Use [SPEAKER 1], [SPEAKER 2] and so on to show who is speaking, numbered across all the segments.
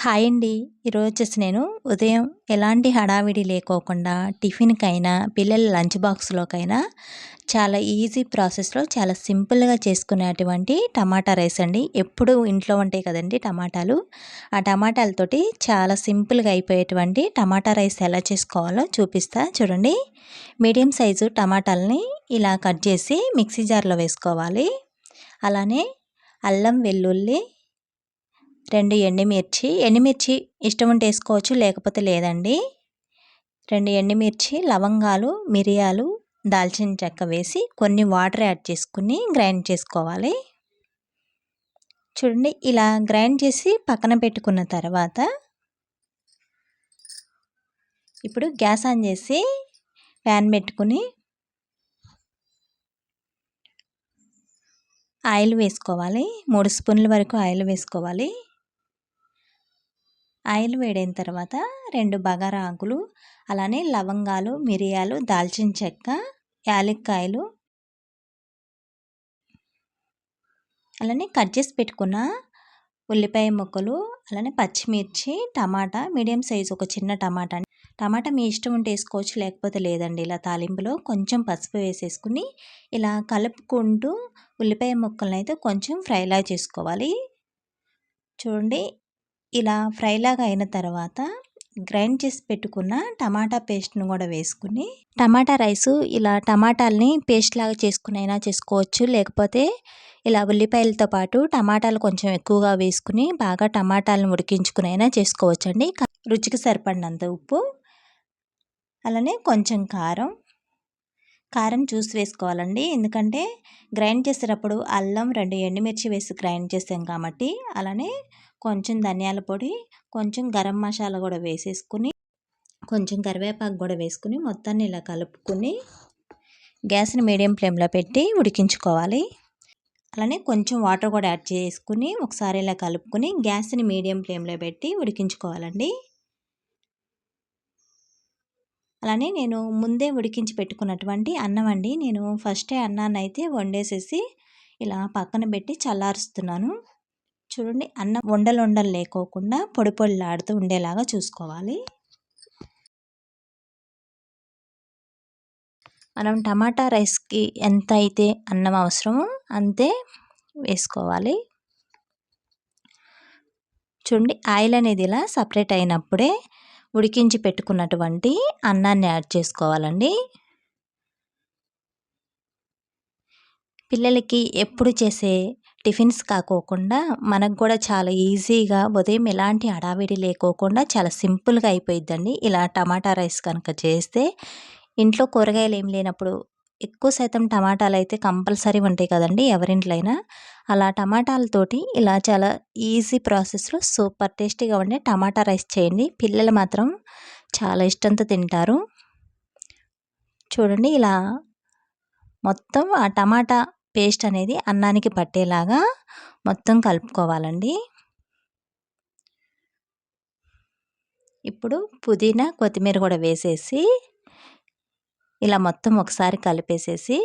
[SPEAKER 1] Hi అండి. ఈరోజు వచ్చేసి నేను ఉదయం ఎలాంటి హడావిడి లేకోకుండా టిఫిన్కైనా పిల్లల లంచ్ బాక్స్లోకైనా చాలా ఈజీ ప్రాసెస్లో చాలా సింపుల్గా చేసుకునేటువంటి టమాటా రైస్ అండి. ఎప్పుడు ఇంట్లో ఉంటాయి కదండి టమాటాలు. ఆ టమాటాలతోటి చాలా సింపుల్గా అయిపోయేటువంటి టమాటా రైస్ ఎలా చేసుకోవాలో చూపిస్తా. చూడండి. మీడియం సైజు టమాటాలని ఇలా కట్ చేసి మిక్సీ జార్లో వేసుకోవాలి. అలానే అల్లం వెల్లుల్లి రెండు ఎండుమిర్చి ఎండుమిర్చి ఇష్టం ఉంటే వేసుకోవచ్చు లేకపోతే లేదండి. రెండు ఎండుమిర్చి లవంగాలు మిరియాలు దాల్చిన చెక్క వేసి కొన్ని వాటర్ యాడ్ చేసుకుని గ్రైండ్ చేసుకోవాలి. చూడండి ఇలా గ్రైండ్ చేసి పక్కన పెట్టుకున్న తర్వాత ఇప్పుడు గ్యాస్ ఆన్ చేసి ప్యాన్ పెట్టుకుని ఆయిల్ వేసుకోవాలి. మూడు స్పూన్ల వరకు ఆయిల్ వేసుకోవాలి. ఆయిల్ వేడైన తర్వాత రెండు బగారా ఆకులు అలానే లవంగాలు మిరియాలు దాల్చిన చెక్క యాలక్కాయలు అలానే కట్ చేసి పెట్టుకున్న ఉల్లిపాయ ముక్కలు అలానే పచ్చిమిర్చి టమాటా మీడియం సైజు ఒక చిన్న టమాటా టమాటా మీ ఇష్టం ఉంటే వేసుకోవచ్చు లేకపోతే లేదండి. ఇలా తాలింపులో కొంచెం పసుపు వేసేసుకుని ఇలా కలుపుకుంటూ ఉల్లిపాయ ముక్కలను అయితే కొంచెం ఫ్రైలా చేసుకోవాలి. చూడండి ఇలా ఫ్రైలాగా అయిన తర్వాత గ్రైండ్ చేసి పెట్టుకున్న టమాటా పేస్ట్ను కూడా వేసుకుని టమాటా రైసు ఇలా టమాటాలని పేస్ట్ లాగా చేసుకునైనా చేసుకోవచ్చు. లేకపోతే ఇలా ఉల్లిపాయలతో పాటు టమాటాలు కొంచెం ఎక్కువగా వేసుకుని బాగా టమాటాలను ఉడికించుకునైనా చేసుకోవచ్చండి. రుచికి సరిపడినంత ఉప్పు అలానే కొంచెం కారం. కారం చూసి వేసుకోవాలండి. ఎందుకంటే గ్రైండ్ చేసేటప్పుడు అల్లం రెండు ఎండుమిర్చి వేసి గ్రైండ్ చేసాం కాబట్టి అలానే కొంచెం ధనియాల పొడి కొంచెం గరం మసాలా కూడా వేసేసుకుని కొంచెం కరివేపాకు కూడా వేసుకుని మొత్తాన్ని ఇలా కలుపుకుని గ్యాస్ని మీడియం ఫ్లేమ్లో పెట్టి ఉడికించుకోవాలి. అలానే కొంచెం వాటర్ కూడా యాడ్ చేసుకుని ఒకసారి ఇలా కలుపుకొని గ్యాస్ని మీడియం ఫ్లేమ్లో పెట్టి ఉడికించుకోవాలండి. అలానే నేను ముందే ఉడికించి పెట్టుకున్నటువంటి అన్నం అండి. నేను ఫస్టే అన్నాన్ని అయితే వండేసేసి ఇలా పక్కన పెట్టి చల్లారుస్తున్నాను. చూడండి అన్నం వండలు వండలు లేకోకుండా పొడి పొడిలాడుతూ ఉండేలాగా చూసుకోవాలి. మనం టమాటా రైస్కి ఎంత అయితే అన్నం అవసరమో అంతే వేసుకోవాలి. చూడండి ఆయిల్ అనేది ఇలా సపరేట్ అయినప్పుడే ఉడికించి పెట్టుకున్నటువంటి అన్నాన్ని యాడ్ చేసుకోవాలండి. పిల్లలకి ఎప్పుడు చేసే టిఫిన్స్ కాకోకుండా మనకు కూడా చాలా ఈజీగా ఉదయం ఎలాంటి అడావిడి లేకోకుండా చాలా సింపుల్గా అయిపోయిద్దండి. ఇలా టమాటా రైస్ కనుక చేస్తే ఇంట్లో కూరగాయలు ఏం లేనప్పుడు ఎక్కువ శాతం టమాటాలు అయితే కంపల్సరీ ఉంటాయి కదండి ఎవరింట్లైనా. అలా టమాటాలతోటి ఇలా చాలా ఈజీ ప్రాసెస్లో సూపర్ టేస్టీగా ఉండే టమాటా రైస్ చేయండి. పిల్లలు మాత్రం చాలా ఇష్టంతో తింటారు. చూడండి ఇలా మొత్తం ఆ టమాటా పేస్ట్ అనేది అన్నానికి పట్టేలాగా మొత్తం కలుపుకోవాలండి. ఇప్పుడు పుదీనా కొత్తిమీర కూడా వేసేసి ఇలా మొత్తం ఒకసారి కలిపేసేసి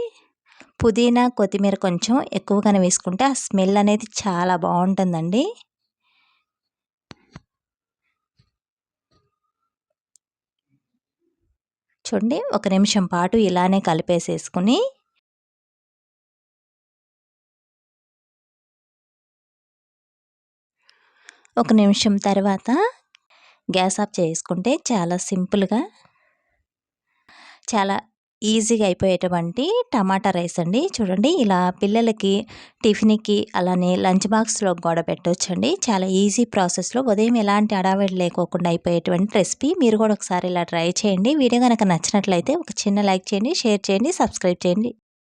[SPEAKER 1] పుదీనా కొత్తిమీర కొంచెం ఎక్కువగానే వేసుకుంటే ఆ స్మెల్ అనేది చాలా బాగుంటుందండి. చూడండి ఒక నిమిషం పాటు ఇలానే కలిపేసేసుకుని ఒక నిమిషం తర్వాత గ్యాస్ ఆఫ్ చేసుకుంటే చాలా సింపుల్గా చాలా ఈజీగా అయిపోయేటువంటి టమాటా రైస్ అండి. చూడండి ఇలా పిల్లలకి టిఫిన్కి అలానే లంచ్ బాక్స్లో కూడా పెట్టవచ్చండి చాలా ఈజీ ప్రాసెస్లో ఉదయం ఎలాంటి అడావిడి లేకోకుండా అయిపోయేటువంటి రెసిపీ మీరు కూడా ఒకసారి ఇలా ట్రై చేయండి. వీడియో కనుక నచ్చినట్లయితే ఒక చిన్న లైక్ చేయండి షేర్ చేయండి సబ్స్క్రైబ్ చేయండి.